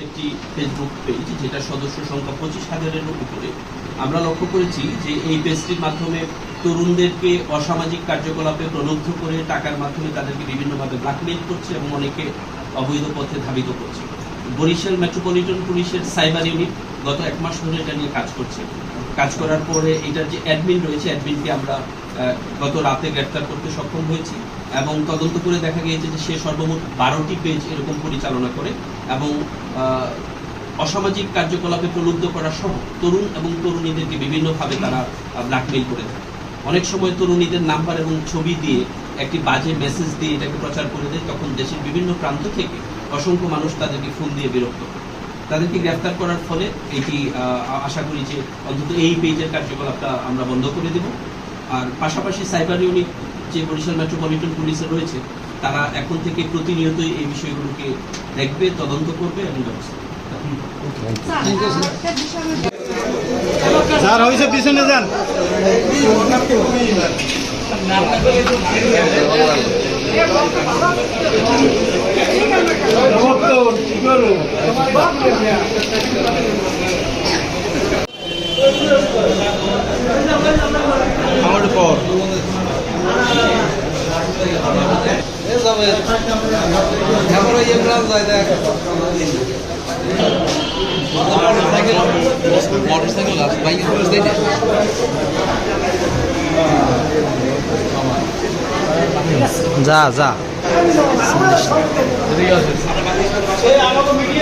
একটি Facebook page যেটা সদস্য সংখ্যা পঁচিশ হাজারের উপরে আমরা লক্ষ্য করেছি যে এই পেজটির মাধ্যমে তরুণদেরকে অসামাজিক কার্যকলাপে প্রলুব্ধ করে টাকার মাধ্যমে তাদেরকে বিভিন্নভাবে ব্ল্যাকমেইল করছে এবং অনেকে অবৈধ পথে ধাবিত করছে বরিশাল মেট্রোপলিটন পুলিশের সাইবার ইউনিট গত এক মাস ধরে এটা নিয়ে কাজ করছে। কাজ করার পরে এটার যে অ্যাডমিন রয়েছে অ্যাডমিনকে আমরা গত রাতে গ্রেফতার করতে সক্ষম হয়েছি এবং তদন্ত করে দেখা গিয়েছে যে সে সর্বমোট বারোটি পেজ এরকম পরিচালনা করে এবং অসামাজিক কার্যকলাপে প্রলুব্ধ করা সহ তরুণ এবং তরুণীদেরকে বিভিন্নভাবে তারা ব্ল্যাকমেইল করে থাকে। অনেক সময় তরুণীদের নাম্বার এবং ছবি দিয়ে একটি বাজে মেসেজ দিয়ে এটাকে প্রচার করে দেয়, তখন দেশের বিভিন্ন প্রান্ত থেকে অসংখ্য মানুষ তাদেরকে ফোন দিয়ে বিরক্ত করে। তাদেরকে গ্রেফতার করার ফলে এটি আশা করি যে অন্তত এই পেজের কার্যকলাপটা আমরা বন্ধ করে দেব। আর পাশাপাশি সাইবার ইউনিট যে বরিশাল মেট্রোপলিটন পুলিশে রয়েছে তারা এখন থেকে প্রতিনিয়তই এই বিষয়গুলোকে দেখবে তদন্ত করবে এবং ব্যবস্থা। স্যার হয়েছে পিছনে যান। আমার পর মোটরসাইকেল বাইক যা যা